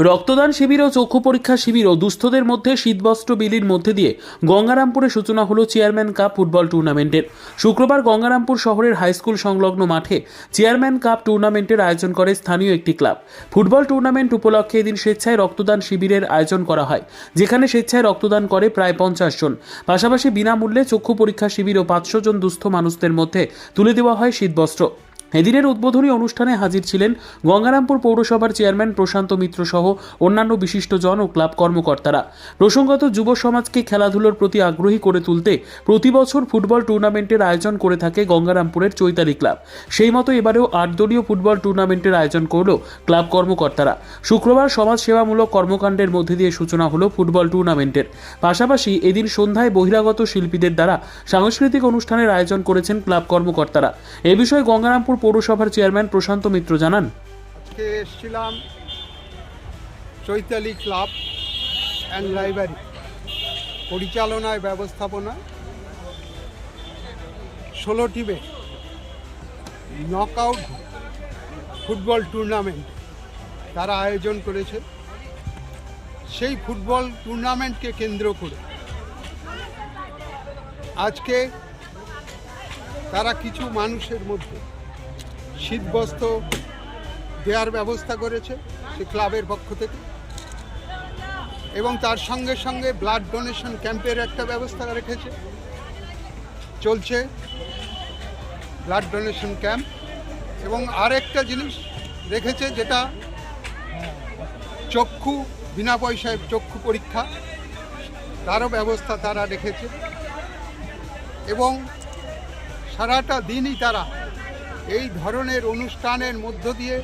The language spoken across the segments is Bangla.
রক্তদান শিবির ও চক্ষু পরীক্ষা শিবির ও দুস্থদের মধ্যে শীতবস্ত্র বিলির মধ্যে দিয়ে গঙ্গারামপুরে সূচনা হলো চেয়ারম্যান কাপ ফুটবল টুর্নামেন্টের। শুক্রবার গঙ্গারামপুর শহরের হাইস্কুল সংলগ্ন মাঠে চেয়ারম্যান কাপ টুর্নামেন্টের আয়োজন করে স্থানীয় একটি ক্লাব। ফুটবল টুর্নামেন্ট উপলক্ষে এদিন স্বেচ্ছায় রক্তদান শিবিরের আয়োজন করা হয়, যেখানে স্বেচ্ছায় রক্তদান করে প্রায় পঞ্চাশ জন। পাশাপাশি বিনামূল্যে চক্ষু পরীক্ষা শিবির ও পাঁচশো জন দুস্থ মানুষদের মধ্যে তুলে দেওয়া হয় শীতবস্ত্র। এদিনের উদ্বোধনী অনুষ্ঠানে হাজির ছিলেন গঙ্গারামপুর পৌরসভার চেয়ারম্যান প্রশান্ত মিত্র সহ অন্যান্য বিশিষ্টজন ও ক্লাব কর্মকর্তারা। প্রসঙ্গত যুব সমাজকে খেলাধুলোর প্রতি আগ্রহী করে তুলতে প্রতি বছর ফুটবল টুর্নামেন্টের আয়োজন করে থাকে গঙ্গারামপুরের চৈতালি ক্লাব। সেই মতো এবারেও আট দলীয় ফুটবল টুর্নামেন্টের আয়োজন করল ক্লাব কর্মকর্তারা। শুক্রবার সমাজ সেবামূলক কর্মকাণ্ডের মধ্যে দিয়ে সূচনা হলো ফুটবল টুর্নামেন্টের। পাশাপাশি এদিন সন্ধ্যায় বহিরাগত শিল্পীদের দ্বারা সাংস্কৃতিক অনুষ্ঠানের আয়োজন করেছেন ক্লাব কর্মকর্তারা। এ বিষয়ে গঙ্গারামপুর পৌরসভার চেয়ারম্যান প্রশান্ত মিত্র জানান, আজকে এসেছিলাম চৈতালি ক্লাব অ্যান্ড লাইব্রেরি পরিচালনায় ব্যবস্থাপনা ষোলো টিমে নকআউট ফুটবল টুর্নামেন্ট তারা আয়োজন করেছে। সেই ফুটবল টুর্নামেন্টকে কেন্দ্র করে আজকে তারা কিছু মানুষের মধ্যে শীতবস্ত্র দেওয়ার ব্যবস্থা করেছে সে ক্লাবের পক্ষ থেকে। এবং তার সঙ্গে সঙ্গে ব্লাড ডোনেশন ক্যাম্পের একটা ব্যবস্থা রেখেছে। চলছে ব্লাড ডোনেশন ক্যাম্প। এবং আরেকটা জিনিস রেখেছে যেটা চক্ষু, বিনা পয়সায় চক্ষু পরীক্ষা, তারও ব্যবস্থা তারা রেখেছে। এবং সারাটা দিনই তারা এই ধরনের অনুষ্ঠানের মধ্য দিয়ে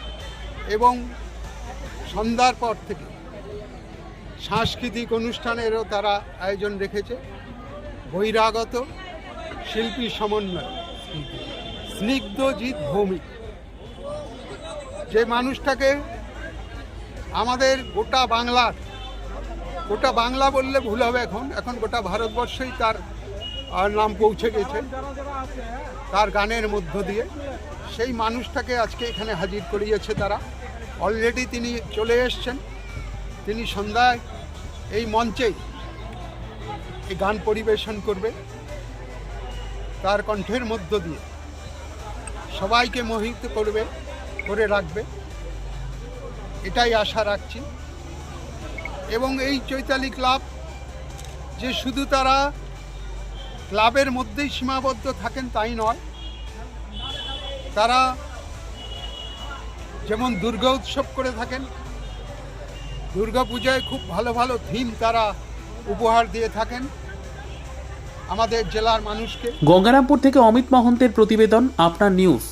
এবং সন্ধ্যার পর থেকে সাংস্কৃতিক অনুষ্ঠানেরও তারা আয়োজন রেখেছে। বহিরাগত শিল্পী সমন্বয় স্নিগ্ধজিৎ ভৌমিক। যে মানুষটাকে আমাদের গোটা বাংলার, গোটা বাংলা বললে ভুল হবে এখন এখন গোটা ভারতবর্ষই তার নাম পৌঁছে গেছে, তার গানের মধ্য দিয়ে। সেই মানুষটাকে আজকে এখানে হাজির করিয়েছে তারা। অলরেডি তিনি চলে এসছেন। তিনি সন্ধ্যায় এই মঞ্চেই এই গান পরিবেশন করবে তার কণ্ঠের মধ্য দিয়ে সবাইকে মোহিত করবে, করে রাখবে। এটাই আশা রাখছি। এবং এই চৈতালি ক্লাব যে শুধু তারা ক্লাবের মধ্যেই সীমাবদ্ধ থাকেন তাই নয় তারা যেমন দুর্গা উৎসব করে থাকেন, দুর্গা পূজায় খুব ভালো ভালো থিম তারা উপহার দিয়ে থাকেন। আমাদের জেলার মানুষকে। গঙ্গারামপুর থেকে অমিত মহন্তের প্রতিবেদন, আপনার নিউজ